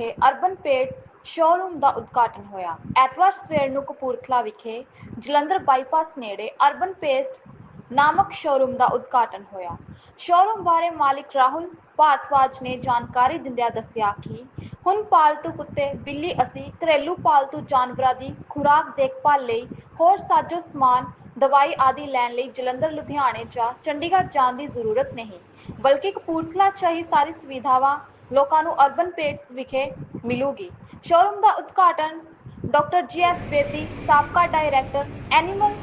ਵਿਖੇ urban pets showroom ਦਾ ਉਦਘਾਟਨ ਹੋਇਆ। ਐਤਵਾਰ ਸਵੇਰ ਨੂੰ ਕਪੂਰਥਲਾ ਵਿਖੇ ਜਲੰਧਰ ਬਾਈਪਾਸ ਨੇੜੇ ਅਰਬਨ ਪੇਸਟ ਨਾਮਕ ਸ਼ੋਰੂਮ ਦਾ ਉਦਘਾਟਨ ਹੋਇਆ। ਸ਼ੋਰੂਮ ਬਾਰੇ ਮਾਲਿਕ ਰਾਹੁਲ ਭਾਰਤਵਾਜ ਨੇ ਜਾਣਕਾਰੀ ਦਿੰਦਿਆਂ ਦੱਸਿਆ ਕਿ ਹੁਣ ਪਾਲਤੂ ਕੁੱਤੇ, ਬਿੱਲੀ ਅਸੀਂ, ਘਰੇਲੂ ਪਾਲਤੂ ਜਾਨਵਰਾਂ ਦੀ ਖੁਰਾਕ ਦੇਖਭਾਲ ਲਈ ਹੋਰ ਸਾਜੋ ਸਮਾਨ, ਦਵਾਈ ਆਦਿ ਲੈਣ ਲਈ ਜਲੰਧਰ, ਲੁਧਿਆਣੇ ਜਾਂ ਚੰਡੀਗੜ੍ਹ ਜਾਣ ਦੀ ਜ਼ਰੂਰਤ ਨਹੀਂ, ਬਲਕਿ ਕਪੂਰਥਲਾ 'ਚ ਹੀ ਸਾਰੀ ਸੁਵਿਧਾਵਾਂ ਲੋਕਾਂ ਨੂੰ ਅਰਬਨ ਪੇਟਸ ਵਿਖੇ ਮਿਲੂਗੀ। ਸ਼ੋਰੂਮ ਦਾ ਉਦਘਾਟਨ ਡਾਕਟਰ ਜੀ ਐਸ ਬੇਦੀ, ਸਾਬਕਾ ਡਾਇਰੈਕਟਰ, ਐਨੀਮਲ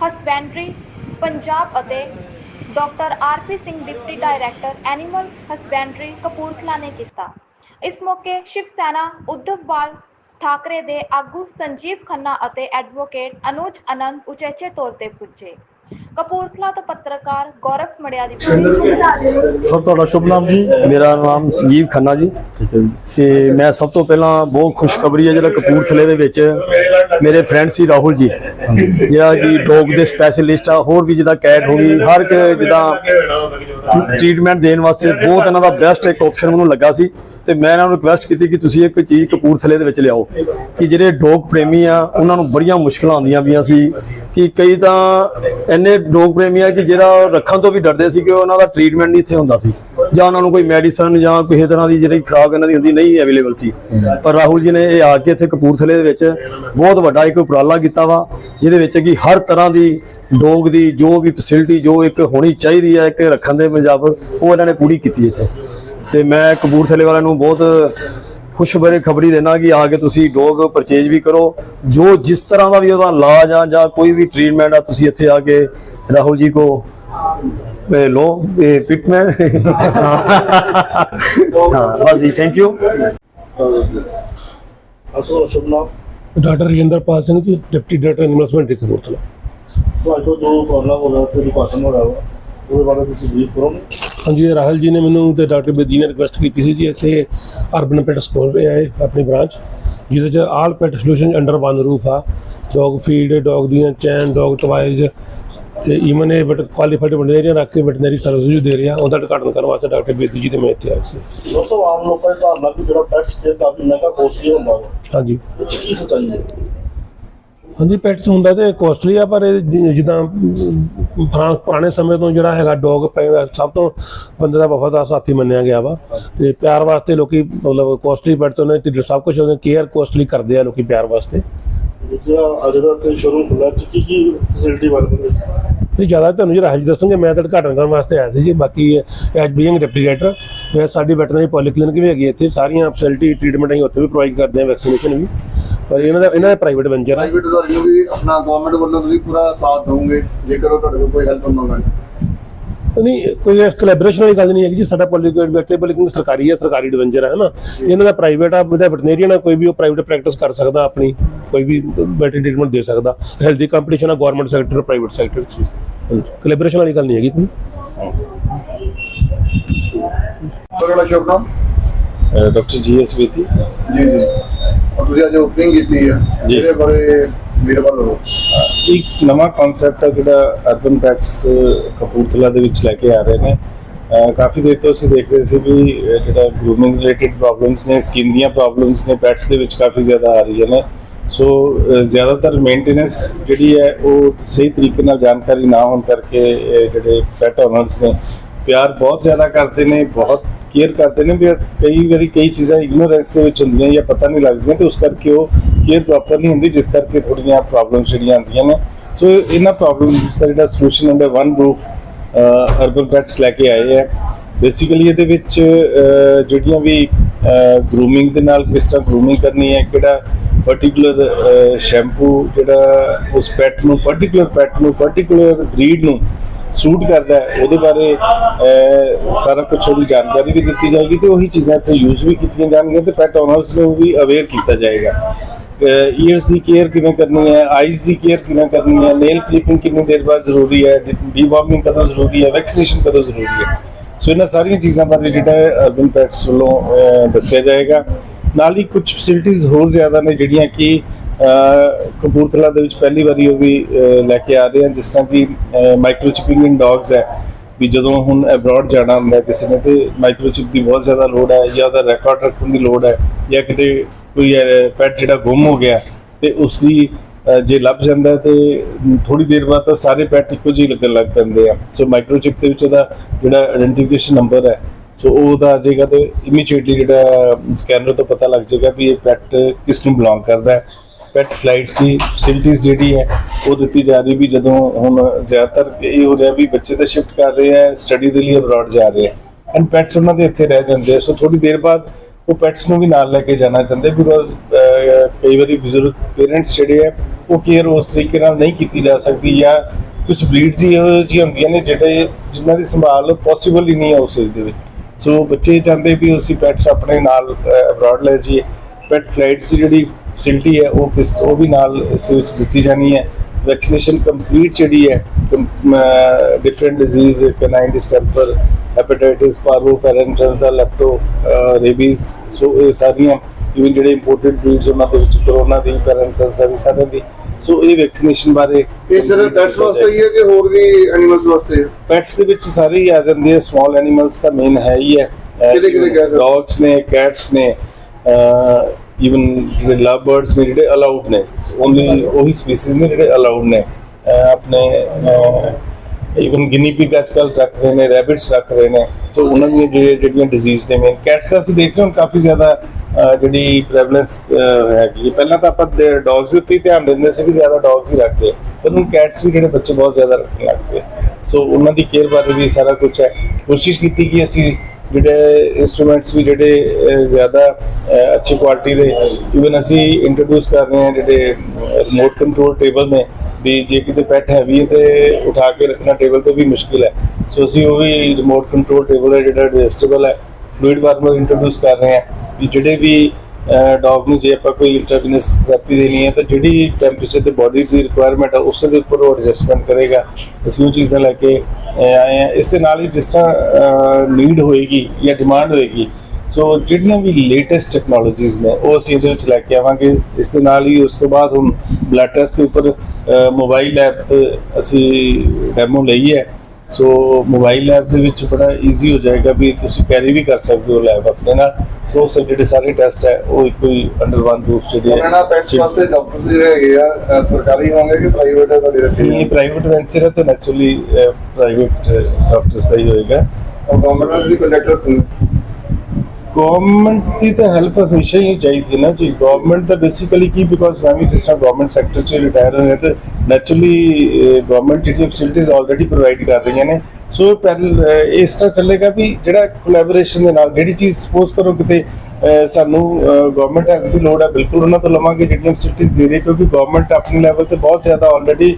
ਹਸਬੈਂਡਰੀ, ਪੰਜਾਬ ਅਤੇ doctor R P Singh, deputy director, animal husbandry, Kapurthala ਨੇ ਕੀਤਾ। ਇਸ ਮੌਕੇ ਸ਼ਿਵ ਸੈਨਾ ਉद्धਵ ਠਾਕਰੇ ਦੇ ਆਗੂ ਸੰਜੀਵ ਖੰਨਾ ਅਤੇ ਐਡਵੋਕੇਟ ਅਨੁਜ ਅਨੰਦ ਉਚੇਚੇ ਤੌਰ ਤੇ ਪੁੱਜੇ। ਕਪੂਰਥਲਾ ਤੋਂ ਪੱਤਰਕਾਰ ਗੌਰਵ ਮੜਿਆ ਦੀ ਸਰ ਤੁਹਾਡਾ ਸ਼ੁਭ ਨਾਮ ਜੀ? ਮੇਰਾ ਨਾਮ ਸੰਜੀਵ ਖੰਨਾ ਜੀ। ਤੇ ਮੈਂ ਸਭ ਤੋਂ ਪਹਿਲਾਂ ਬਹੁਤ ਖੁਸ਼ਖਬਰੀ ਹੈ ਜਿਹੜਾ ਕਪੂਰਥਲੇ ਦੇ ਵਿੱਚ ਮੇਰੇ ਫਰੈਂਡ ਸੀ ਰਾਹੁਲ ਜੀ। ਜਿਹੜਾ ਕਿ ਡੌਗ ਦੇ ਸਪੈਸ਼ਲਿਸਟ ਆ ਹੋਰ ਵੀ ਜਿਹਦਾ ਕੈਟ ਹੋ ਗਈ ਹਰ ਇੱਕ ਜਿਹਦਾ ਟ੍ਰੀਟਮੈਂਟ ਦੇਣ ਵਾਸਤੇ ਬਹੁਤ ਇਹਨਾਂ ਦਾ ਬੈਸਟ ਇੱਕ ਆਪਸ਼ਨ ਮੈਨੂੰ ਲੱਗਾ ਸੀ। ਤੇ ਮੈਂ ਇਹਨਾਂ ਨੂੰ ਰਿਕਵੈਸਟ ਕੀਤੀ ਕਿ ਤੁਸੀਂ ਇੱਕ ਚੀਜ਼ ਕਪੂਰਥਲੇ ਦੇ ਵਿੱਚ ਲਿਆਓ, ਕਿ ਜਿਹੜੇ ਡੋਗ ਪ੍ਰੇਮੀ ਆ, ਉਹਨਾਂ ਨੂੰ ਬੜੀਆਂ ਮੁਸ਼ਕਲਾਂ ਆਉਂਦੀਆਂ ਪਈਆਂ ਸੀ, ਕਿ ਕਈ ਤਾਂ ਇੰਨੇ ਡੋਗ ਪ੍ਰੇਮੀ ਆ ਕਿ ਜਿਹੜਾ ਰੱਖਣ ਤੋਂ ਵੀ ਡਰਦੇ ਸੀ ਕਿ ਉਹਨਾਂ ਦਾ ਟ੍ਰੀਟਮੈਂਟ ਨਹੀਂ ਇੱਥੇ ਹੁੰਦਾ ਸੀ, ਜਾਂ ਉਹਨਾਂ ਨੂੰ ਕੋਈ ਮੈਡੀਸਨ ਜਾਂ ਕਿਸੇ ਤਰ੍ਹਾਂ ਦੀ ਜਿਹੜੀ ਖਰਾਬ ਇਹਨਾਂ ਦੀ ਹੁੰਦੀ ਨਹੀਂ ਅਵੇਲੇਬਲ ਸੀ। ਪਰ ਰਾਹੁਲ ਜੀ ਨੇ ਇਹ ਆ ਕੇ ਇੱਥੇ ਕਪੂਰਥਲੇ ਦੇ ਵਿੱਚ ਬਹੁਤ ਵੱਡਾ ਇੱਕ ਉਪਰਾਲਾ ਕੀਤਾ ਵਾ, ਜਿਹਦੇ ਵਿੱਚ ਕਿ ਹਰ ਤਰ੍ਹਾਂ ਦੀ ਡੋਗ ਦੀ ਜੋ ਵੀ ਫੈਸਿਲਿਟੀ ਜੋ ਇੱਕ ਹੋਣੀ ਚਾਹੀਦੀ ਹੈ ਇੱਕ ਰੱਖਣ ਦੇ ਪੰਜਾਬ ਉਹ ਇਹਨਾਂ ਨੇ ਪੂਰੀ ਕੀਤੀ ਇੱਥੇ। ਤੇ ਮੈਂ ਕਪੂਰਥਲੇ ਵਾਲਿਆਂ ਨੂੰ ਬਹੁਤ ਖੁਸ਼ਬਰੀ ਖਬਰੀ ਦੇਣਾ ਕਿ ਆ ਕੇ ਤੁਸੀਂ ਡੌਗ ਪਰਚੇਜ ਵੀ ਕਰੋ। ਜੋ ਜਿਸ ਤਰ੍ਹਾਂ ਦਾ ਵੀ ਉਹਦਾ ਇਲਾਜ ਆ ਜਾਂ ਕੋਈ ਵੀ ਟ੍ਰੀਟਮੈਂਟ ਆ ਤੁਸੀਂ ਇੱਥੇ ਆ ਕੇ ਰਾਹੁਲ ਜੀ ਕੋ ਇਹ ਲੋ ਇਹ ਪਿਟਮੈਨ ਹਾਂ ਬਸ ਜੀ ਥੈਂਕ ਯੂ ਅਸਲ ਸ਼ੁਭ ਨਾਮ? Doctor Rajinderpal Singh ji deputy director animal husbandry Kapurthala. So ਅੱਜ ਤੋਂ ਜੋ ਪ੍ਰੋਬਲਮ ਹੋ ਰਿਹਾ ਤੇ ਉਦਘਾਟਨ ਹੋ ਰਿਹਾ ਵਾ ਉਹਦੇ ਬਾਰੇ ਤੁਸੀਂ ਬਰੀਫ ਕਰੋਗੇ? ਹਾਂਜੀ ਰਾਹੁਲ ਜੀ ਨੇ ਮੈਨੂੰ ਤੇ ਡਾਕਟਰ ਬੇਦੀ ਨੇ ਰਿਕੁਐਸਟ ਕੀਤੀ ਸੀ ਜੀ ਇੱਥੇ ਅਰਬਨ ਪੈਟ ਸਕੂਲ ਰਿਹਾ ਹੈ ਆਪਣੀ ਬ੍ਰਾਂਚ ਜਿਹਦੇ ਚ all pet solution under one roof ਆ। ਡੌਗ ਫੀਡ ਡੌਗ ਦੀਆਂ ਚੈਨ ਡੌਗ ਟਵਾਈਜ਼ ਤੇ ਈਵਨ ਇਹ ਕੁਆਲੀਫਾਈਡ ਵੈਟਰਨਰੀਅਨ ਰੱਖ ਕੇ ਵੈਟਰਨਰੀ ਸਰਵਿਸ ਵੀ ਦੇ ਰਿਹਾ ਉਹਦਾ ਉਦਘਾਟਨ ਕਰਨ ਵਾਸਤੇ ਡਾਕਟਰ ਬੇਦੀ ਜੀ ਤੇ ਮੈਂ ਇੱਥੇ ਆਇਆ ਸੀ। ਦੋਸਤੋ ਆਮ ਲੋਕਾਂ ਦੀ ਧਾਰਨਾ ਕਿ ਜਿਹੜਾ ਪੈਟਸ ਕੇ ਕਾਫੀ ਮਹਿੰਗਾ ਕੋਸਟਲੀ ਹੁੰਦਾ ਵਾ। ਹਾਂਜੀ। ਕੀ ਸੱਚਾਈ ਹੈ? ਹਾਂਜੀ ਪੈਟਸ ਹੁੰਦਾ ਤੇ ਕੋਸਟਲੀ ਆ ਪਰ ਇਹ ਜਿ- ਜਿੱਦਾਂ ਪੁਰਾ- ਪੁਰਾਣੇ ਸਮੇਂ ਤੋਂ ਜਿਹੜਾ ਹੈਗਾ ਡੌਗ ਸਭ ਤੋਂ ਬੰਦੇ ਦਾ ਵਫਾਦਾਰ ਸਾਥੀ ਮੰਨਿਆ ਗਿਆ ਵਾ। ਤੇ ਪਿਆਰ ਵਾਸਤੇ ਲੋਕੀ ਮਤਲਬ ਕੋਸਟਲੀ ਪੈਟਸ ਉਹਨੇ ਤੇ ਸਭ ਕੁਝ ਉਹਨੇ ਕੇਅਰ ਕੋਸਟਲੀ ਕਰਦੇ ਆ ਲੋਕੀ ਪਿਆਰ ਵਾਸਤੇ। ਜਿਹੜਾ ਅੱਜ ਦਾ ਤੇ ਸ਼ੁਰੂ ਖੁੱਲਾ ਚ ਕੀ ਕੀ ਫੈਸਿਲਿਟੀ ਗਈ ਨਹੀਂ ਜ਼ਿਆਦਾ ਤੁਹਾਨੂੰ ਜਿਹੜਾ ਹਜ ਦੱਸੂਗੇ ਮੈਂ ਤਾਂ ਉਦਘਾਟਨ ਕਰਨ ਵਾਸਤੇ ਆਇਆ ਸੀ ਜੀ ਬਾਕੀ ਐਜ ਬੀਇੰਗ ਡਾਇਰੈਕਟਰ ਮੈਂ ਸਾਡੀ ਵੈਟਰਨਰੀ ਪੋਲੀਕਲਿਨਿਕ ਵੀ ਹੈਗੀ ਇੱਥੇ ਸਾਰੀਆਂ ਫੈਸਿਲਿਟੀ ਟ੍ਰੀਟਮੈਂਟ ਅਸੀਂ ਉੱਥੇ ਵੀ ਪ੍ਰੋਵਾਈਡ ਕਰਦੇ ਹਾਂ ਵੈਕਸੀਨੇਸ਼ਨ ਵੀ। ਪਰ ਇਹਨਾਂ ਦਾ ਇਹਨਾਂ ਦਾ ਪ੍ਰਾਈਵੇਟ ਵੈਂਚਰ ਹੈ। ਪ੍ਰਾਈਵੇਟ ਅਦਾਰੇ ਨੂੰ ਵੀ ਆਪਣਾ ਗਵਰਨਮੈਂਟ ਵੱਲੋਂ ਤੁਸੀਂ ਪੂਰਾ ਸਾਥ ਦਵੋਗੇ ਜੇਕਰ ਉਹ ਤੁਹਾਡੇ ਕੋਲ ਕੋਈ ਹੈਲਪ ਮੰਗਣ। ਨਹੀਂ ਕੋਈ ਕੋਲੈਬੋਰੇਸ਼ਨ ਵਾਲੀ ਗੱਲ ਨਹੀਂ ਹੈਗੀ ਜੀ ਸਾਡਾ ਪੋਲੀਟਿਕਲ ਵੈਟਰਨਰੀ ਸਰਕਾਰੀ ਹੈ ਸਰਕਾਰੀ ਡਿਵੈਂਚਰ ਹੈ ਨਾ। ਇਹਨਾਂ ਦਾ ਪ੍ਰਾਈਵੇਟ ਆ ਉਹਦਾ ਵੈਟਰਨਰੀਅਨ ਆ ਕੋਈ ਵੀ ਉਹ ਪ੍ਰਾਈਵੇਟ ਪ੍ਰੈਕਟਿਸ ਕਰ ਸਕਦਾ ਆਪਣੀ ਕੋਈ ਵੀ ਵੈਟਰਨਰੀ ਟ੍ਰੀਟਮੈਂਟ ਦੇ ਸਕਦਾ। ਹੈਲਥੀ ਕੰਪੀਟੀਸ਼ਨ ਆ ਗਵਰਨਮੈਂਟ ਸੈਕਟਰ ਪ੍ਰਾਈਵੇਟ ਸੈਕਟਰ ਚ। ਕੋਲੈਬੋਰੇਸ਼ਨ ਵਾਲੀ ਗੱਲ ਨਹੀਂ ਹੈਗੀ ਕੋਈ। ਤੁਹਾਡਾ ਸ਼ੁਭ ਨਾਮ? ਡਾਕਟਰ ਜੀ ਐਸ ਵੇਦੀ ਜੀ ਜੀ। ਤੁਸੀਂ ਅੱਜ ਓਪਨਿੰਗ ਕੀਤੀ ਹੈ ਜੀ। ਇਹਦੇ ਬਾਰੇ ਮੇਰੇ ਵੱਲੋਂ ਇੱਕ ਨਵਾਂ ਕਨਸੈਪਟ ਹੈ ਜਿਹੜਾ ਅਰਬਨ ਪੈਟਸ ਕਪੂਰਥਲਾ ਦੇ ਵਿੱਚ ਲੈ ਕੇ ਆ ਰਹੇ ਨੇ। ਅਹ ਕਾਫੀ ਦੇਰ ਤੋਂ ਅਸੀਂ ਦੇਖ ਰਹੇ ਸੀ ਵੀ ਅਹ ਜਿਹੜਾ ਗਰੂਮਿੰਗ ਰਿਲੇਟਡ ਪ੍ਰੋਬਲਮਸ ਨੇ ਸਕਿਨ ਦੀਆਂ ਪ੍ਰੋਬਲਮਸ ਨੇ ਪੈਟਸ ਦੇ ਵਿੱਚ ਕਾਫੀ ਜ਼ਿਆਦਾ ਆ ਰਹੀਆਂ ਨੇ। ਸੋ ਅਹ ਜ਼ਿਆਦਾਤਰ ਮੇਨਟੇਨੈਂਸ ਜਿਹੜੀ ਹੈ ਉਹ ਸਹੀ ਤਰੀਕੇ ਨਾਲ ਜਾਣਕਾਰੀ ਨਾ ਹੋਣ ਕਰਕੇ ਜਿਹੜੇ ਪੈਟ ਓਨਰਸ ਨੇ ਪਿਆਰ ਬਹੁਤ ਜ਼ਿਆਦਾ ਕਰਦੇ ਨੇ ਬਹੁਤ ਕੇਅਰ ਕਰਦੇ ਨੇ ਵੀ ਕਈ ਵਾਰੀ ਕਈ ਚੀਜ਼ਾਂ ਇਗਨੋਰੈਂਸ ਦੇ ਵਿੱਚ ਹੁੰਦੀਆਂ ਜਾਂ ਪਤਾ ਨਹੀਂ ਲੱਗਦੀਆਂ ਤੇ ਉਸ ਕਰਕੇ ਉਹ ਕੇਅਰ ਪ੍ਰੋਪਰ ਨਹੀਂ ਹੁੰਦੀ, ਜਿਸ ਕਰਕੇ ਥੋੜੀਆਂ ਪ੍ਰੋਬਲਮਸ ਜਿਹੜੀਆਂ ਆਉਂਦੀਆਂ ਨੇ। ਸੋ ਇਹਨਾਂ ਪ੍ਰੋਬਲਮ ਦਾ ਜਿਹੜਾ solution under one roof urban pets ਲੈ ਕੇ ਆਏ ਹੈ। ਬੇਸਿਕਲੀ ਇਹਦੇ ਵਿੱਚ ਜਿਹੜੀਆਂ ਵੀ ਗਰੂਮਿੰਗ ਦੇ ਨਾਲ ਕਿਸ ਤਰ੍ਹਾਂ ਗਰੂਮਿੰਗ ਕਰਨੀ ਹੈ, ਕਿਹੜਾ ਪਾਰਟਿਕੂਲਰ ਸ਼ੈਂਪੂ ਜਿਹੜਾ ਉਸ ਪੈਟ ਨੂੰ ਪਾਰਟਿਕੂਲਰ ਪੈਟ ਨੂੰ ਪਾਰਟਿਕੂਲਰ ਬਰੀਡ ਨੂੰ ਸੂਟ ਕਰਦਾ ਹੈ, ਉਹਦੇ ਬਾਰੇ ਸਾਰਾ ਕੁਝ ਉਹਦੀ ਜਾਣਕਾਰੀ ਵੀ ਦਿੱਤੀ ਜਾਏਗੀ ਤੇ ਉਹੀ ਚੀਜ਼ਾਂ ਇੱਥੇ ਯੂਜ਼ ਵੀ ਕੀਤੀਆਂ ਜਾਣਗੀਆਂ ਤੇ ਪੈਟ ਓਨਰਸ ਨੂੰ ਵੀ ਅਵੇਅਰ ਕੀਤਾ ਜਾਏਗਾ। ਈਅਰਸ ਦੀ ਕੇਅਰ ਕਿਵੇਂ ਕਰਨੀ ਹੈ ਆਈਜ਼ ਦੀ ਕੇਅਰ ਕਿਵੇਂ ਕਰਨੀ ਹੈ ਨੇਲ ਕਲਿਪਿੰਗ ਕਿੰਨੀ ਦੇਰ ਬਾਅਦ ਜ਼ਰੂਰੀ ਹੈ ਡੀਵਾਰਮਿੰਗ ਕਦੋਂ ਜ਼ਰੂਰੀ ਹੈ ਵੈਕਸੀਨੇਸ਼ਨ ਕਦੋਂ ਜ਼ਰੂਰੀ ਹੈ। ਸੋ ਇਹਨਾਂ ਸਾਰੀਆਂ ਚੀਜ਼ਾਂ ਬਾਰੇ ਜਿਹੜਾ ਹੈ ਅਰਬਨ ਪੈਟਸ ਵੱਲੋਂ ਦੱਸਿਆ ਜਾਏਗਾ। ਨਾਲ ਹੀ ਕੁਝ ਫੈਸਿਲਿਟੀਆਂ ਹੋਰ ਜ਼ਿਆਦਾ ਨੇ ਜਿਹੜੀਆਂ ਕਿ ਕਪੂਰਥਲਾ ਦੇ ਵਿੱਚ ਪਹਿਲੀ ਵਾਰੀ ਉਹ ਵੀ ਲੈ ਕੇ ਆ ਰਹੇ ਆ ਜਿਸ ਤਰ੍ਹਾਂ ਕਿ ਮਾਈਕਰੋਚਿਪਿੰਗ ਇਨ ਡੌਗਸ ਹੈ, ਵੀ ਜਦੋਂ ਹੁਣ ਅਬਰਾਡ ਜਾਣਾ ਹੁੰਦਾ ਕਿਸੇ ਨੇ, ਤੇ ਮਾਈਕਰੋਚਿਪ ਦੀ ਬਹੁਤ ਜ਼ਿਆਦਾ ਲੋੜ ਹੈ, ਜਾਂ ਉਹਦਾ ਰਿਕਾਰਡ ਰੱਖਣ ਦੀ ਲੋੜ ਹੈ, ਜਾਂ ਕਿਤੇ ਕੋਈ ਪੈਟ ਜਿਹੜਾ ਗੁੰਮ ਹੋ ਗਿਆ, ਤੇ ਉਸ ਦੀ ਜੇ ਲੱਭ ਜਾਂਦਾ ਹੈ, ਤੇ ਥੋੜੀ ਦੇਰ ਬਾਅਦ ਤਾਂ ਸਾਰੇ ਪੈਟ ਇੱਕੋ ਜਿਹੇ ਲੱਗਣ ਲੱਗ ਪੈਂਦੇ ਆ। ਸੋ ਮਾਈਕਰੋਚਿਪ ਦੇ ਵਿੱਚ ਉਹਦਾ ਜਿਹੜਾ ਆਇਡੈਂਟੀਫਿਕੇਸ਼ਨ ਨੰਬਰ ਹੈ ਸੋ ਉਹਦਾ ਆ ਜਾਏਗਾ ਤੇ ਇਮੀਡੀਏਟਲੀ ਜਿਹੜਾ ਸਕੈਨਰ ਤੋਂ ਪਤਾ ਲੱਗ ਜਾਏਗਾ ਵੀ ਇਹ ਪੈਟ ਕਿਸ ਨੂੰ ਬਿਲੋਂਗ ਕਰਦਾ ਹੈ। ਪੈਟ ਫਲਾਈਟਸ ਦੀ ਫੈਸਿਲਿਟੀਜ਼ ਜਿਹੜੀ ਹੈ, ਉਹ ਦਿੱਤੀ ਜਾ ਰਹੀ ਵੀ ਜਦੋਂ ਹੁਣ ਜ਼ਿਆਦਾਤਰ ਇਹ ਹੋ ਰਿਹਾ ਵੀ ਬੱਚੇ ਤਾਂ ਸ਼ਿਫਟ ਕਰ ਰਹੇ ਆ ਸਟੱਡੀ ਦੇ ਲਈ ਅਬਰਾਡ ਜਾ ਰਹੇ ਆ। ਐਂਡ ਪੈਟਸ ਉਹਨਾਂ ਦੇ ਇੱਥੇ ਰਹਿ ਜਾਂਦੇ ਆ। ਸੋ ਥੋੜੀ ਦੇਰ ਬਾਅਦ ਉਹ ਪੈਟਸ ਨੂੰ ਵੀ ਨਾਲ ਲੈ ਕੇ ਜਾਣਾ ਚਾਹੁੰਦੇ ਬਿਕੋਜ਼ ਕਈ ਵਾਰੀ ਬਜ਼ੁਰਗ ਪੇਰੈਂਟਸ ਜਿਹੜੇ ਆ, ਉਹ ਕੇਅਰ ਉਸ ਤਰੀਕੇ ਨਾਲ ਨਹੀਂ ਕੀਤੀ ਜਾ ਸਕਦੀ ਜਾਂ ਕੁਝ ਬਰੀਡਸ ਹੀ ਇਹੋ ਜਿਹੀਆਂ ਹੁੰਦੀਆਂ ਨੇ ਜਿਹੜੇ ਜਿਨ੍ਹਾਂ ਦੀ ਸੰਭਾਲ ਪੋਸੀਬਲ ਹੀ ਨਹੀਂ ਹੈ ਉਸ ਏਜ ਦੇ ਵਿੱਚ। ਸੋ ਬੱਚੇ ਚਾਹੁੰਦੇ ਵੀ ਅਸੀਂ ਪੈਟਸ ਆਪਣੇ ਨਾਲ ਅਬਰਾਡ ਲੈ ਜਾਈਏ। ਪੈਟ ਫਲਾਈਟਸ ਜਿਹੜੀ ਫੈਸਿਲਿਟੀ ਹੈ ਉਹ ਕਿਸ ਉਹ ਵੀ ਨਾਲ ਇਸ ਦੇ ਵਿੱਚ ਦਿੱਤੀ ਜਾਣੀ ਹੈ। ਵੈਕਸੀਨੇਸ਼ਨ ਕੰਪਲੀਟ ਜਿਹੜੀ ਹੈ different disease canine distemper hepatitis parvo ਪੈਰੈਂਟਰਸ lepto rabies so ਇਹ ਸਾਰੀਆਂ ਇਵਨ ਜਿਹੜੇ ਇੰਪੋਰਟਡ ਬਰੀਡਸ ਉਹਨਾਂ ਦੇ ਵਿੱਚ ਕਰੋਨਾ ਦੀ ਪੈਰੈਂਟਰਸ ਦੀ ਸਾਰਿਆਂ ਦੀ। ਸੋ ਇਹ ਵੈਕਸੀਨੇਸ਼ਨ ਬਾਰੇ ਇਹ ਸਿਰਫ ਪੈਟਸ ਵਾਸਤੇ ਹੀ ਹੈ ਕਿ ਹੋਰ ਵੀ ਐਨੀਮਲਸ ਵਾਸਤੇ ਹੈ? ਪੈਟਸ ਦੇ ਵਿੱਚ ਸਾਰੇ ਹੀ ਆ ਜਾਂਦੇ ਆ ਸਮਾਲ ਐਨੀਮਲਸ ਤਾਂ ਮੇਨ ਹੈ ਹੀ ਹੈ। ਕਿਹੜੇ-ਕਿਹੜੇ ਕਹਿ ਸਕਦੇ? ਡੌਗਸ ਨੇ ਕੈਟਸ ਨੇ ਈਵਨ ਜਿਹੜੇ ਲਵ ਬਰਡਸ ਨੇ ਜਿਹੜੇ ਅਲਾਉਡ ਨੇ ਓਨਲੀ ਉਹੀ ਸਪੀਸੀਜ਼ ਨੇ ਜਿਹੜੇ ਅਲਾਉਡ ਨੇ। ਆਪਣੇ ਈਵਨ ਗਿਨੀ ਪਿਗ ਅੱਜਕੱਲ ਰੱਖ ਰਹੇ ਨੇ ਰੈਬਿਟਸ ਰੱਖ ਰਹੇ ਨੇ। ਸੋ ਉਹਨਾਂ ਦੀਆਂ ਜਿਹੜੇ, ਜਿਹੜੀਆਂ ਡਿਜ਼ੀਜ਼ ਨੇ ਮੇਨ ਕੈਟਸ ਦਾ ਅਸੀਂ ਦੇਖ ਰਹੇ ਹਾਂ ਕਾਫੀ ਜ਼ਿਆਦਾ ਜਿਹੜੀ ਪ੍ਰੈਵਲੈਂਸ ਹੈਗੀ ਹੈ। ਪਹਿਲਾਂ ਤਾਂ ਆਪਾਂ ਡੌਗਸ ਦੇ ਉੱਤੇ ਹੀ ਧਿਆਨ ਦਿੰਦੇ ਸੀ ਵੀ ਜ਼ਿਆਦਾ ਡੌਗਸ ਹੀ ਰੱਖਦੇ। ਪਰ ਹੁਣ ਕੈਟਸ ਵੀ ਜਿਹੜੇ ਬੱਚੇ ਬਹੁਤ ਜ਼ਿਆਦਾ ਰੱਖਣ ਲੱਗ ਪਏ। ਸੋ ਉਹਨਾਂ ਦੀ ਕੇਅਰ ਬਾਰੇ ਵੀ ਸਾਰਾ ਕੁਝ ਹੈ। ਕੋਸ਼ਿਸ਼ ਕੀਤੀ ਕਿ ਅਸੀਂ ਜਿਹੜੇ ਇਨਸਟਰੂਮੈਂਟਸ ਵੀ ਜਿਹੜੇ ਜ਼ਿਆਦਾ ਅਹ, ਅੱਛੀ ਕੁਆਲਿਟੀ ਦੇ ਇਵਨ ਅਸੀਂ ਇੰਟਰੋਡਿਊਸ ਕਰ ਰਹੇ ਹਾਂ ਜਿਹੜੇ ਰਿਮੋਟ ਕੰਟਰੋਲ ਟੇਬਲ ਨੇ ਵੀ ਜੇ ਕਿਤੇ ਪੈਟ ਹੈਵੀ ਹੈ ਤੇ ਉਠਾ ਕੇ ਰੱਖਣਾ ਟੇਬਲ ਤੇ ਵੀ ਮੁਸ਼ਕਿਲ ਹੈ। ਸੋ ਅਸੀਂ ਉਹ ਵੀ ਰਿਮੋਟ ਕੰਟਰੋਲ ਟੇਬਲ ਹੈ ਜਿਹੜਾ ਐਡਜਸਟੇਬਲ ਹੈ ਫਲੂਇਡ ਵਾਰਮਰ ਇੰਟਰੋਡਿਊਸ ਕਰ ਰਹੇ ਹਾਂ ਵੀ ਜਿਹੜੇ ਵੀ ਡੌਗ ਨੂੰ ਜੇ ਆਪਾਂ ਕੋਈ ਇੰਟਰਵਿਨਸ ਥੈਰੇਪੀ ਦੇਣੀ ਹੈ ਤਾਂ ਜਿਹੜੀ ਟੈਂਪਰੇਚਰ ਤੇ ਬਾਡੀ ਦੀ ਰਿਕੁਆਇਰਮੈਂਟ ਹੈ ਉਸ ਦੇ ਉੱਪਰ ਉਹ ਐਡਜਸਟਮੈਂਟ ਕਰੇਗਾ। ਅਸੀਂ ਉਹ ਚੀਜ਼ਾਂ ਲੈ ਕੇ ਆਏ ਹਾਂ। ਇਸ ਦੇ ਨਾਲ ਹੀ ਜਿਸ ਤਰ੍ਹਾਂ ਨੀਡ ਹੋਏਗੀ ਜਾਂ ਡਿਮਾਂਡ ਹੋਏਗੀ ਸੋ ਜਿਹੜੀਆਂ ਵੀ ਲੇਟੈਸਟ ਟੈਕਨੋਲੋਜੀਜ਼ ਨੇ, ਉਹ ਅਸੀਂ ਇਹਦੇ ਵਿੱਚ ਲੈ ਕੇ ਆਵਾਂਗੇ। ਇਸ ਦੇ ਨਾਲ ਹੀ ਉਸ ਤੋਂ ਬਾਅਦ ਹੁਣ ਬਲੱਡ ਟੈਸਟ ਦੇ ਉੱਪਰ ਮੋਬਾਈਲ ਐਪ ਤੇ ਅਸੀਂ ਡੈਮੋ ਲਈ ਹੈ ਸੋ ਮੋਬਾਈਲ ਐਪ ਦੇ ਵਿੱਚ ਬੜਾ ਈਜ਼ੀ ਹੋ ਜਾਏਗਾ ਵੀ ਤੁਸੀਂ ਕੈਰੀ ਵੀ ਕਰ ਸਕਦੇ ਹੋ ਲੈਬ ਆਪਣੇ ਨਾਲ। ਸੋ ਸਭ ਜਿਹੜੇ ਸਾਰੇ ਟੈਸਟ ਹੈ ਉਹ ਇੱਕੋ ਹੀ ਅੰਡਰ ਵਨ ਰੂਫ ਜਿਹੜੇ ਉਹਨਾਂ ਨਾਲ ਪੈਟਸ ਵਾਸਤੇ ਡਾਕਟਰਸ ਜਿਹੜੇ ਹੈਗੇ ਆ ਸਰਕਾਰੀ ਹੋਣਗੇ ਕਿ ਪ੍ਰਾਈਵੇਟ ਹੈ ਤੁਹਾਡੇ ਰੱਖੇ ਇਹ ਪ੍ਰਾਈਵੇਟ ਵੈਂਚਰ ਹੈ ਤਾਂ ਨੈਚੁਰਲੀ ਪ੍ਰਾਈਵੇਟ ਡਾਕਟਰਸ ਦਾ ਹੀ ਹੋਏਗਾ। ਗਵਰਨਮੈਂਟ ਦੀ ਕੰਡਕਟ ਰੱਖਣੀ ਗਵਰਨਮੈਂਟ ਦੀ ਤਾਂ ਹੈਲਪ ਹਮੇਸ਼ਾ ਹੀ ਚਾਹੀਦੀ ਹੈ ਨਾ ਜੀ। ਗਵਰਨਮੈਂਟ ਤਾਂ ਬੇਸਿਕਲੀ ਕੀ? ਬਿਕੋਜ਼ ਮੈਂ ਵੀ ਜਿਸ ਤਰ੍ਹਾਂ ਗਵਰਨਮੈਂਟ ਸੈਕਟਰ 'ਚ ਰਿਟਾਇਰ ਹੋਇਆ ਤੇ ਨੈਚੁਰਲੀ ਗਵਰਨਮੈਂਟ ਜਿਹੜੀਆਂ ਫੈਸਿਲਿਟੀਜ਼ ਆਲਰੇਡੀ ਪ੍ਰੋਵਾਈਡ ਕਰ ਰਹੀਆਂ ਨੇ। ਸੋ ਪਹਿਲ ਇਸ ਤਰ੍ਹਾਂ ਚੱਲੇਗਾ ਵੀ ਜਿਹੜਾ ਕੋਲੈਬੋਰੇਸ਼ਨ ਦੇ ਨਾਲ ਜਿਹੜੀ ਚੀਜ਼ ਸਪੋਜ਼ ਕਰੋ ਕਿਤੇ ਸਾਨੂੰ ਗਵਰਨਮੈਂਟ ਹੈਲਪ ਦੀ ਲੋੜ ਹੈ, ਬਿਲਕੁਲ ਉਹਨਾਂ ਤੋਂ ਲਵਾਂਗੇ ਜਿਹੜੀਆਂ ਫੈਸਿਲਿਟੀਜ਼ ਦੇ ਰਹੀ ਕਿਉਂਕਿ ਗਵਰਨਮੈਂਟ ਆਪਣੇ ਲੈਵਲ ਤੇ ਬਹੁਤ ਜ਼ਿਆਦਾ ਆਲਰੇਡੀ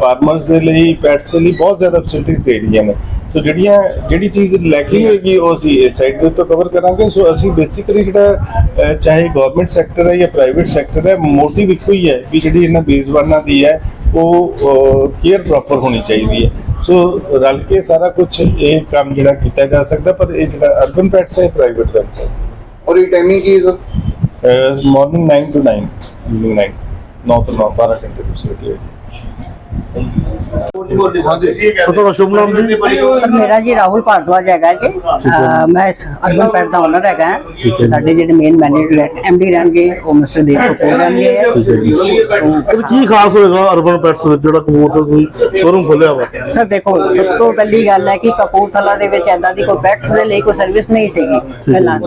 ਫਾਰਮਰਸ ਦੇ ਲਈ ਪੈਟਸ ਦੇ ਲਈ ਬਹੁਤ ਜ਼ਿਆਦਾ ਫੈਸਿਲਿਟੀਜ਼ ਦੇ ਰਹੀਆਂ ਨੇ। ਸੋ ਜਿਹੜੀਆਂ ਜਿਹੜੀ ਚੀਜ਼ ਲੈਕਿੰਗ ਹੋਏਗੀ ਉਹ ਅਸੀਂ ਇਸ ਸਾਈਡ ਦੇ ਉੱਤੇ ਕਵਰ ਕਰਾਂਗੇ। ਸੋ ਅਸੀਂ ਬੇਸਿਕਲੀ ਜਿਹੜਾ ਚਾਹੇ ਗਵਰਨਮੈਂਟ ਸੈਕਟਰ ਹੈ ਜਾਂ ਪ੍ਰਾਈਵੇਟ ਸੈਕਟਰ ਹੈ ਮੋਟਿਵ ਇੱਕੋ ਹੀ ਹੈ ਕਿ ਜਿਹੜੀ ਇਹਨਾਂ ਬੇਜ਼ਬਾਨਾਂ ਦੀ ਹੈ ਉਹ ਕੇਅਰ ਪ੍ਰੋਪਰ ਹੋਣੀ ਚਾਹੀਦੀ ਹੈ। ਸੋ ਰਲ ਕੇ ਸਾਰਾ ਕੁਝ ਇਹ ਕੰਮ ਜਿਹੜਾ ਕੀਤਾ ਜਾ ਸਕਦਾ ਪਰ ਇਹ ਜਿਹੜਾ ਅਰਬਨ ਪੈਟਸ ਹੈ ਪ੍ਰਾਈਵੇਟ ਪੈਟਸ ਹੈ। ਔਰ ਇਹ ਟਾਈਮਿੰਗ ਕੀ ਹੈ ਮਾਰਨਿੰਗ 9 ਟੂ 9 ਇਵਨਿੰਗ 9 9 ਤੋਂ 9 12 ਘੰਟੇ ਦੀ ਹੈ ਤੁਹਾਡਾ ਸ਼ੁਭ ਨਾਮ ਜੀ? ਮੇਰਾ ਜੀ ਰਾਹੁਲ ਭਾਰਦਵਾਜ ਹੈਗਾ ਜੀ। ਮੈਂ ਅਰਬਨ ਪੈਟ ਦਾ ਓਨਰ ਹੈਗਾ। ਸਾਡੇ ਜਿਹੜੇ ਮੇਨ ਮੈਨੇਜਰ ਐਮਡੀ ਰਹਿਣਗੇ ਉਹ ਮਿਸਟਰ ਦੇਵ ਕਪੂਰ ਰਹਿਣਗੇ। ਸਰ ਕੀ ਖਾਸ ਹੋਏਗਾ ਅਰਬਨ ਪੈਟਸ ਵਿੱਚ ਜਿਹੜਾ ਕਪੂਰਥਲਾ ਸ਼ੋਰੂਮ ਖੋਲਿਆ ਵਾ? ਸਰ ਦੇਖੋ ਸਭ ਤੋਂ ਪਹਿਲੀ ਗੱਲ ਹੈ ਕਿ ਕਪੂਰਥਲਾ ਦੇ ਵਿੱਚ ਐਦਾਂ ਦੀ ਕੋਈ ਪੈਟਸ ਦੇ ਲਈ ਕੋਈ ਸਰਵਿਸ ਨਹੀਂ ਸੀਗੀ। ਪਹਿਲਾਂ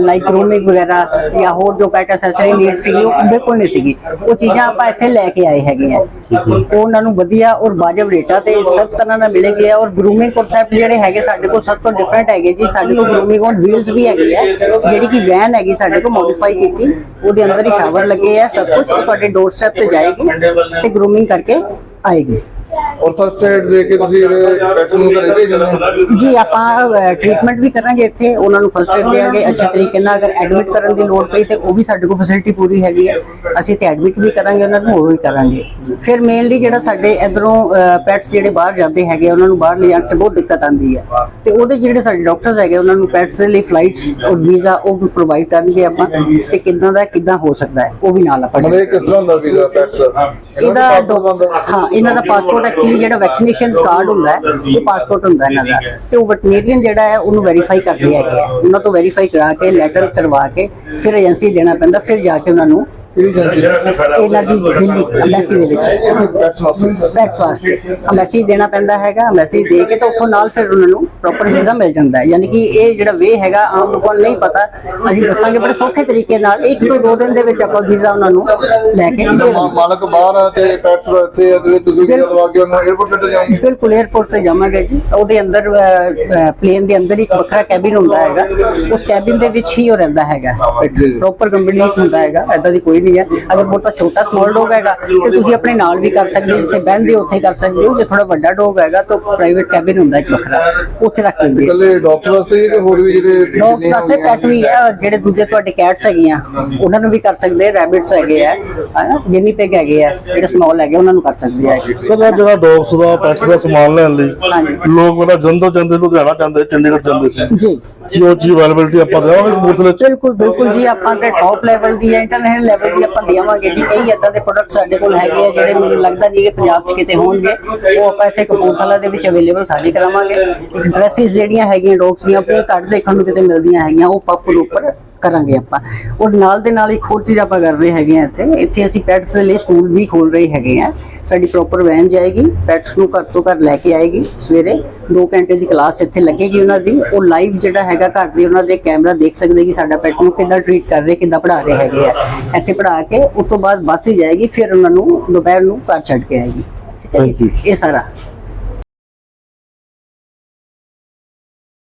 ਲਾਈਕ ਗਰੂਮਿੰਗ ਵਗੈਰਾ ਜਾਂ ਹੋਰ ਜੋ ਪੈਟ ਐਸੈਸਰੀ ਨੀਡ ਸੀਗੀ ਉਹ ਬਿਲਕੁਲ ਨਹੀਂ ਸੀਗੀ। ਉਹ ਚੀਜ਼ਾਂ ਆਪਾਂ ਇੱਥੇ ਲੈ ਕੇ ਆਏ ਹੈਗੇ ਆ। ਉਹ ਉਹਨਾਂ ਨੂੰ ਵਧੀਆ ਔਰ ਵਾਜਬ ਰੇਟਾਂ ਤੇ ਸਭ ਤਰ੍ਹਾਂ ਦਾ ਮਿਲੇਗੀ ਔਰ ਗਰੂਮਿੰਗ ਕਨਸੈਪਟ ਜਿਹੜੇ ਹੈਗੇ ਸਾਡੇ ਕੋਲ ਸਭ ਤੋਂ ਡਿਫਰੈਂਟ ਹੈਗੇ ਜੀ। ਸਾਡੇ ਕੋਲ ਗਰੂਮਿੰਗ ਔਨ ਵੀਲਸ ਵੀ ਹੈਗੀ ਹੈ, ਜਿਹੜੀ ਕਿ ਵੈਨ ਹੈਗੀ ਸਾਡੇ ਕੋਲ ਮੋਡੀਫਾਈ ਕੀਤੀ। ਉਹਦੇ ਅੰਦਰ ਹੀ ਸ਼ਾਵਰ ਲੱਗੇ ਆ ਸਭ ਕੁਝ ਉਹ ਤੁਹਾਡੇ ਡੋਰ ਸਟੈਪ ਤੇ ਜਾਏਗੀ ਤੇ ਗਰੂਮਿੰਗ ਕਰਕੇ ਆਏਗੀ। ਔਰ ਫਸਟ ਏਡ ਦੇ ਕੇ ਤੁਸੀਂ ਪੈਟਸ ਨੂੰ ਘਰੇ ਭੇਜਣਾ ਜੀ ਆਪਾਂ ਟ੍ਰੀਟਮੈਂਟ ਵੀ ਕਰਾਂਗੇ ਇੱਥੇ। ਉਹਨਾਂ ਨੂੰ ਫਸਟ ਏਡ ਦੇਵਾਂਗੇ। ਅੱਛੇ ਤਰੀਕੇ ਨਾਲ ਅਗਰ ਐਡਮਿਟ ਕਰਨ ਦੀ ਲੋੜ ਪਈ ਤੇ ਉਹ ਵੀ ਸਾਡੇ ਕੋਲ ਫੈਸਿਲਿਟੀ ਪੂਰੀ ਹੈਗੀ ਹੈ। ਅਸੀਂ ਤੇ ਐਡਮਿਟ ਵੀ ਕਰਾਂਗੇ ਉਹਨਾਂ ਨੂੰ ਉਹ ਵੀ ਕਰਾਂਗੇ। ਫਿਰ ਮੇਨਲੀ ਜਿਹੜਾ ਸਾਡੇ ਇਧਰੋਂ ਪੈਟਸ ਜਿਹੜੇ ਬਾਹਰ ਜਾਂਦੇ ਹੈਗੇ ਉਹਨਾਂ ਨੂੰ ਬਾਹਰ ਲਿਜਾਣ 'ਚ ਬਹੁਤ ਦਿੱਕਤ ਆਉਂਦੀ ਹੈ। ਤੇ ਉਹਦੇ ਜਿਹੜੇ ਸਾਡੇ ਡਾਕਟਰਸ ਹੈਗੇ ਉਹਨਾਂ ਨੂੰ ਪੈਟਸ ਦੇ ਲਈ ਫਲਾਈਟਸ ਔਰ ਵੀਜ਼ਾ ਉਹ ਵੀ ਪ੍ਰੋਵਾਈਡ ਕਰਨਗੇ ਆਪਾਂ। ਤੇ ਕਿੱਦਾਂ ਦਾ ਕਿੱਦਾਂ ਹੋ ਸਕਦਾ ਹੈ ਉਹ ਵੀ ਨਾਲ ਆਪਾਂ ਮਤਲਬ ਕਿਸ ਤਰ੍ਹਾਂ ਦਾ? ਵੀਜ਼ਾ ਪੈਟਸ ਇਹਦਾ ਹਾਂ ਇਹਨਾਂ ਦਾ ਪਾਸਪੋਰਟ ਐਕਚੁਅਲੀ ਜਿਹੜਾ ਵੈਕਸੀਨੇਸ਼ਨ ਕਾਰਡ ਹੁੰਦਾ ਹੈ, ਉਹ ਪਾਸਪੋਰਟ ਹੁੰਦਾ ਇਹਨਾਂ ਦਾ। ਤੇ ਉਹ ਵੈਟਨੇਰੀਅਨ ਜਿਹੜਾ ਹੈ, ਉਹਨੂੰ ਵੈਰੀਫਾਈ ਕਰਦੇ ਹੈਗੇ ਆ। ਉਹਨਾਂ ਤੋਂ ਵੈਰੀਫਾਈ ਕਰਾ ਕੇ ਲੈਟਰ ਕਰਵਾ ਕੇ, ਫਿਰ ਏਜੰਸੀ ਦੇਣਾ ਪੈਂਦਾ, ਫਿਰ ਜਾ ਕੇ ਉਹਨਾਂ ਨੂੰ ਕਿਹੜੀ ਏਜੰਸੀ ਇਹ ਦਿੱਲੀ ਅੰਬੈਸੀ ਦੇ ਵਿੱਚ ਬੈਟਸ ਵਾਸਤੇ ਅੰਬੈਸੀ ਦੇਣਾ ਪੈਂਦਾ ਹੈਗਾ ਅੰਬੈਸੀ ਦੇ ਕੇ ਤਾਂ ਉੱਥੋਂ ਨਾਲ ਫਿਰ ਉਹਨਾਂ ਨੂੰ ਪ੍ਰੋਪਰ ਵੀਜ਼ਾ ਮਿਲ ਜਾਂਦਾ ਹੈ ਯਾਨੀ ਕਿ ਇਹ ਜਿਹੜਾ ਵੇ ਹੈਗਾ ਆਮ ਲੋਕਾਂ ਨੂੰ ਨਹੀਂ ਪਤਾ ਅਸੀਂ ਦੱਸਾਂਗੇ ਬੜੇ ਸੌਖੇ ਤਰੀਕੇ ਨਾਲ ਇੱਕ ਤੋਂ ਦੋ ਦਿਨ ਦੇ ਵਿੱਚ ਆਪਾਂ ਵੀਜ਼ਾ ਉਹਨਾਂ ਨੂੰ ਲੈ ਕੇ ਮਾਲਕ ਬਾਹਰ ਆ ਤੇ ਪੈਟਰ ਇੱਥੇ ਆ ਤੁਸੀਂ ਵੀਜ਼ਾ ਲਵਾ ਉਹਨਾਂ 에어ਪੋਰਟ ਤੇ ਜਾਓਗੇ ਬਿਲਕੁਲ 에어ਪੋਰਟ ਤੇ ਜਾਵਾਂਗੇ ਜੀ ਉਹਦੇ ਅੰਦਰ ਪਲੇਨ ਦੇ ਅੰਦਰ ਇੱਕ ਵੱਖਰਾ ਕੈਬਿਨ ਹੁੰਦਾ ਹੈਗਾ ਉਸ ਕੈਬਿਨ ਦੇ ਵਿੱਚ ਹੀ ਉਹ ਰਹਿੰਦਾ ਹੈਗਾ ਪ੍ਰੋਪਰ ਕੰਪਲੀਟ ਹੁੰਦਾ ਹੈਗਾ ਐਦਾਂ ਦੀ ਕੋਈ ਨਹੀਂ ਹੈ। ਅਗਰ ਬਹੁਤਾ ਛੋਟਾ ਸਮਾਲ ਡੋਗ ਹੈਗਾ ਤੇ ਤੁਸੀਂ ਆਪਣੇ ਨਾਲ ਵੀ ਕਰ ਸਕਦੇ ਹੋ ਜਿੱਥੇ ਬਹਿੰਦੇ ਉੱਥੇ ਕਰ ਸਕਦੇ ਹੋ। ਜੇ ਥੋੜਾ ਵੱਡਾ ਡੋਗ ਹੈਗਾ ਤਾਂ ਪ੍ਰਾਈਵੇਟ ਕੈਬਿਨ ਹੁੰਦਾ ਇੱਕ ਵੱਖਰਾ। ਉੱਥੇ ਰੱਖ ਦਿੰਦੇ ਆ। ਇਕੱਲੇ ਡੌਗਸ ਵਾਸਤੇ ਹੀ ਕਿ ਹੋਰ ਵੀ ਜਿਹੜੇ ਡੌਗਸ ਵਾਸਤੇ ਪੈਟ ਵੀ ਹੈ ਜਿਹੜੇ ਦੂਜੇ ਤੁਹਾਡੇ ਕੈਟਸ ਹੈਗੀਆਂ ਉਹਨਾਂ ਨੂੰ ਵੀ ਕਰ ਸਕਦੇ ਆ ਰੈਬਿਟਸ ਹੈਗੇ ਆ ਹਨਾ? ਗਿਨੀ ਪਿਗ ਹੈਗੇ ਆ ਜਿਹੜੇ ਸਮਾਲ ਹੈਗੇ ਉਹਨਾਂ ਨੂੰ ਕਰ ਸਕਦੇ ਆ। ਸਰ ਇਹ ਜਿਹੜਾ ਡੌਗਸ ਦਾ ਪੈਟਸ ਦਾ ਸਮਾਨ ਲੈਣ ਲਈ। ਲੋਕ ਬੜਾ ਜੰਦੋਂ ਜਾਂਦੇ ਲੁਧਿਆਣਾ ਜਾਂਦੇ ਚੰਡੀਗੜ੍ਹ ਜਾਂਦੇ ਸੀ। ਜੀ। ਉਹ ਚੀਜ਼ ਅਵੇਲੇਬਿਲਟੀ ਆਪਾਂ ਦੇਵਾਂਗੇ ਕਪੂਰਥਲੇ ਬਿਲਕੁਲ ਬਿਲਕੁਲ ਜੀ ਆਪਾਂ ਤੇ ਟੌਪ ਲੈਵਲ ਦੀ ਹੈ ਇੰਟਰਨੈਸ਼ਨਲ ਲੈਵਲ ਦੀ ਆਪਾਂ ਦੇਵਾਂਗੇ ਜੀ ਕਈ ਇਦਾਂ ਦੇ ਪ੍ਰੋਡਕਟ ਸਾਡੇ ਕੋਲ ਹੈਗੇ ਆ, ਜਿਹੜੇ ਮੈਨੂੰ ਲੱਗਦਾ ਨਹੀਂ ਕਿ ਪੰਜਾਬ 'ਚ ਕਿਤੇ ਹੋਣਗੇ। ਉਹ ਆਪਾਂ ਇੱਥੇ ਕਪੂਰਥਲਾ ਦੇ ਵਿੱਚ ਅਵੇਲੇਬਲ ਸਾਡੇ ਕਰਾਵਾਂਗੇ। ਡਰੈਸਿਸ ਜਿਹੜੀਆਂ ਹੈਗੀਆਂ ਡੌਗਸ ਦੀਆਂ ਆਪਣੀਆਂ ਘੱਟ ਦੇਖਣ ਨੂੰ ਕਿਤੇ ਮਿਲਦੀਆਂ ਹੈਗੀਆਂ, ਉਹ ਪੱਪ ਉੱਪਰ ਕਰਾਂਗੇ ਆਪਾਂ। ਔਰ ਨਾਲ ਦੇ ਨਾਲ ਇੱਕ ਹੋਰ ਚੀਜ਼ ਆਪਾਂ ਕਰ ਰਹੇ ਹੈਗੇ ਆ ਇੱਥੇ। ਇੱਥੇ ਅਸੀਂ ਪੈਟਸ ਦੇ ਲਈ ਸਕੂਲ ਵੀ ਖੋਲ ਰਹੇ ਹੈਗੇ ਆ ਸਾਡੀ ਪ੍ਰੋਪਰ ਵੈਨ ਜਾਏਗੀ। ਪੈਟਸ ਨੂੰ ਘਰ ਤੋਂ ਘਰ ਲੈ ਕੇ ਆਏਗੀ ਸਵੇਰੇ। 2 ਘੰਟੇ ਦੀ ਕਲਾਸ ਇੱਥੇ ਲੱਗੇਗੀ ਉਹਨਾਂ ਦੀ। ਉਹ ਲਾਈਵ ਜਿਹੜਾ ਹੈਗਾ ਘਰ ਦੇ ਉਹਨਾਂ ਦੇ ਕੈਮਰਾ ਦੇਖ ਸਕਦੇ ਕਿ ਸਾਡਾ ਪੈਟ ਨੂੰ ਕਿੱਦਾਂ ਟਰੀਟ ਕਰ ਰਹੇ ਕਿੱਦਾਂ ਪੜ੍ਹਾ ਰਹੇ ਹੈਗੇ ਆ। ਇੱਥੇ ਪੜ੍ਹਾ ਕੇ ਉਸ ਤੋਂ ਬਾਅਦ ਬੱਸ ਹੀ ਜਾਏਗੀ ਫਿਰ ਉਹਨਾਂ ਨੂੰ ਦੁਪਹਿਰ ਨੂੰ ਘਰ ਛੱਡ ਕੇ ਆਏਗੀ? ਇਹ ਸਾਰਾ।